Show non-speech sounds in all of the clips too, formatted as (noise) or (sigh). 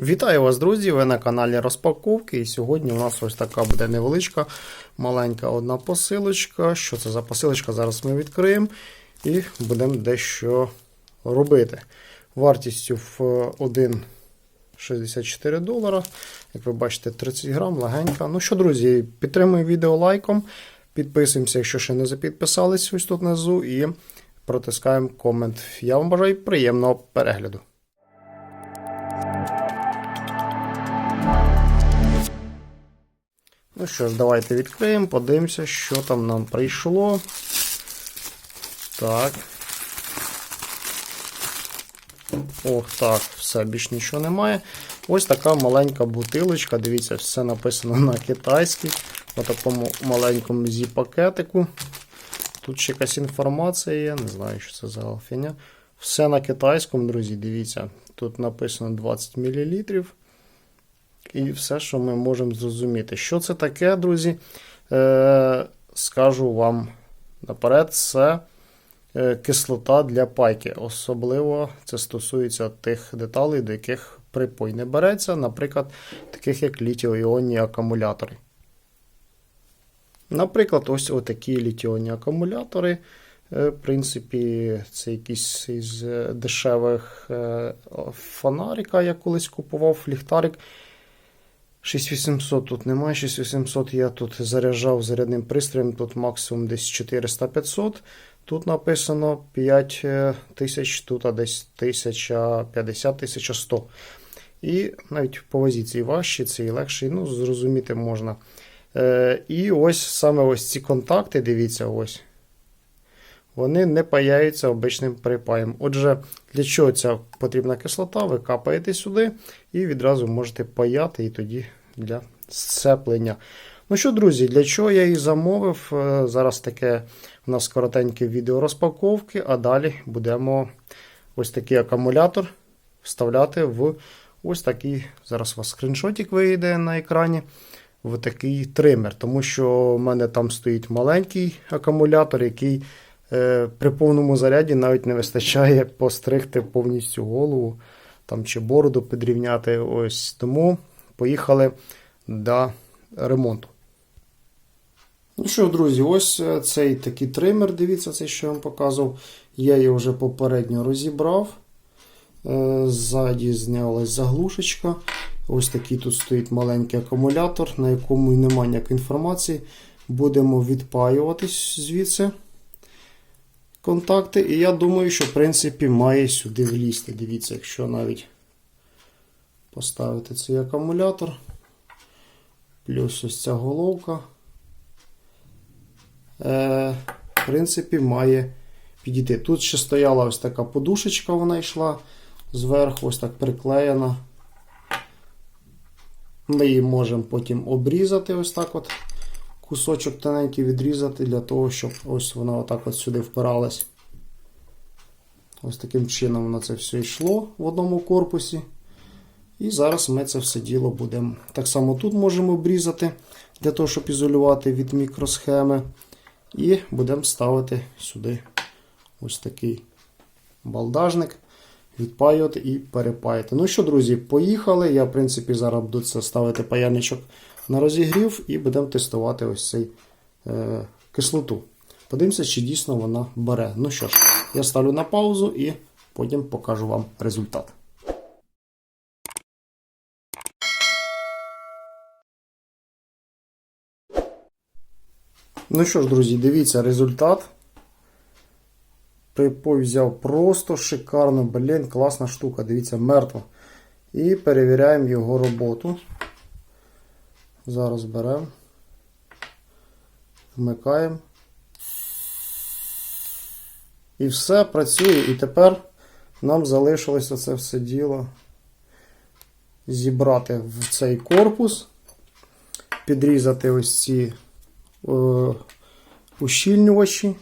Вітаю вас, друзі! Ви на каналі Розпаковки. І сьогодні у нас ось така буде невеличка, маленька одна посилочка. Що це за посилочка? Зараз ми відкриємо і будемо дещо робити. Вартістю в 1,64 долара. Як ви бачите, 30 грам, легенька. Ну що, друзі, підтримуємо відео лайком. Підписуємося, якщо ще не запідписались ось тут внизу, і протискаємо комент. Я вам бажаю приємного перегляду. Ну що ж, давайте відкриємо, подивимося, що там нам прийшло. Так. Ох, так, все, більш нічого немає. Ось така маленька бутилочка. Дивіться, все написано на китайській. На такому маленькому зі-пакетику. Тут ще якась інформація є, не знаю, що це за алфіня. Все на китайському, друзі, дивіться. Тут написано 20 мл. І все, що ми можемо зрозуміти. Що це таке, друзі? Е, Скажу вам наперед, це е, кислота для пайки. Особливо це стосується тих деталей, до яких припой не береться, наприклад, таких як літіо-іонні акумулятори. Наприклад, ось отакі літіонні акумулятори. Е, В принципі, це якийсь із е, дешевих фонарика, я колись купував ліхтарик. 6800 тут немає, 6800 я тут заряджав зарядним пристроєм, тут максимум десь 400-500. Тут написано 5000, тут десь 1050-1100. І навіть по позиції важчі, це і легший, ну, зрозуміти можна. Е, І ось саме ось ці контакти, дивіться, ось. Вони не паяються обичним припаєм. Отже, для чого ця потрібна кислота? Ви капаєте сюди і відразу можете паяти, і тоді для сцеплення. Ну що, друзі, для чого я її замовив? Е, Зараз таке у нас коротеньке відео розпаковки, а далі будемо ось такий акумулятор вставляти в ось такий. Зараз у вас скріншотик вийде на екрані. В такий тример, тому що в мене там стоїть маленький акумулятор, який е, при повному заряді навіть не вистачає постригти повністю голову там, чи бороду підрівняти. Ось Тому поїхали до ремонту. Ну що, друзі, ось е, цей такий тример, дивіться, цей, що я вам показував. Я його вже попередньо розібрав. Е, Ззаді знялась заглушечка. Ось такий тут стоїть маленький акумулятор, на якому немає ніякої інформації. Будемо відпаюватись звідси контакти. І я думаю, що в принципі має сюди влізти. Дивіться, якщо навіть поставити цей акумулятор. Плюс ось ця головка. Е, В принципі, має підійти. Тут ще стояла ось така подушечка, вона йшла зверху, ось так приклеєна. Ми її можемо потім обрізати, ось так от. Кусочок тоненький відрізати, для того, щоб ось вона отак от сюди впиралась. Ось таким чином воно це все йшло в одному корпусі. І зараз ми це все діло будемо. Так само тут можемо обрізати, для того, щоб ізолювати від мікросхеми. І будемо ставити сюди ось такий балдажник, відпаювати і перепаяти. Ну що, друзі, поїхали. Я, в принципі, зараз буду це ставити паяльничок на розігрів і будемо тестувати ось цей е, кислоту. Подивимося, чи дійсно вона бере. Ну що ж, я ставлю на паузу і потім покажу вам результат. Ну що ж, друзі, дивіться результат. Припой взяв просто шикарно, блін, класна штука, дивіться, мертва. І перевіряємо його роботу. Зараз беремо, вмикаємо. І все працює. І тепер нам залишилося це все діло зібрати в цей корпус, підрізати ось ці ущільнювачі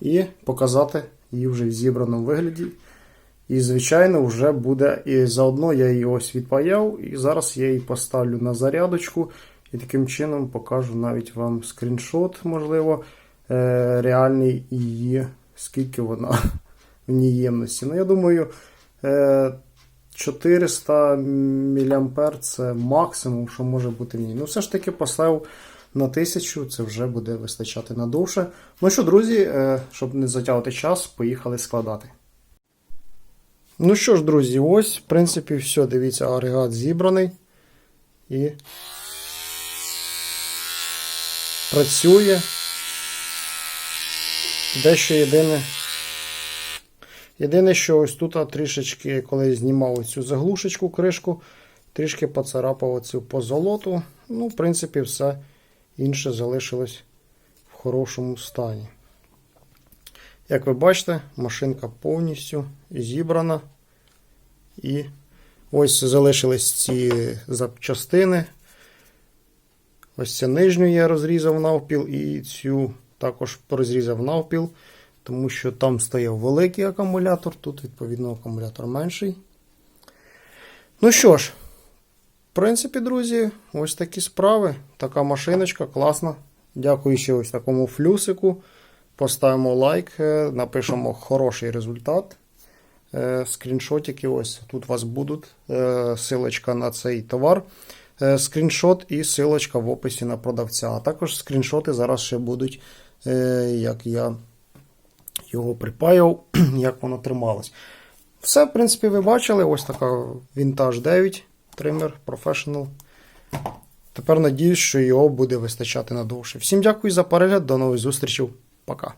і показати її вже в зібраному вигляді. І, звичайно, вже буде. І заодно я її ось відпаяв, і зараз я її поставлю на зарядочку. І таким чином покажу навіть вам скріншот, можливо, е, реальний її, скільки вона (laughs) в ній ємності. Ну, я думаю, е, 400 мА це максимум, що може бути в ній. Ну, все ж таки поставив на 1000, це вже буде вистачати надовше. Ну що, друзі, е, щоб не затягувати час, поїхали складати. Ну що ж, друзі, ось, в принципі, все. Дивіться, агрегат зібраний. І працює. Дещо єдине. Єдине, що ось тут трішечки, коли знімав цю заглушечку, кришку, трішки поцарапав цю позолоту. Ну, в принципі, все інше залишилось в хорошому стані. Як ви бачите, машинка повністю зібрана. І ось залишились ці запчастини. Ось цю нижню я розрізав навпіл і цю також розрізав навпіл, тому що там стояв великий акумулятор, тут, відповідно, акумулятор менший. Ну що ж, в принципі, друзі, ось такі справи. Така машиночка класна. Дякую ще ось такому флюсику. Поставимо лайк, е, напишемо хороший результат. Е, Скріншотики ось тут у вас будуть. Е, Силочка на цей товар. Скріншот і силочка в описі на продавця. А також скріншоти зараз ще будуть, як я його припаяв, (clears throat) як воно трималось. Все, в принципі, ви бачили. Ось така Vintage 9 тример Professional. Тепер надіюсь, що його буде вистачати надовше. Всім дякую за перегляд, до нових зустрічей. Пока.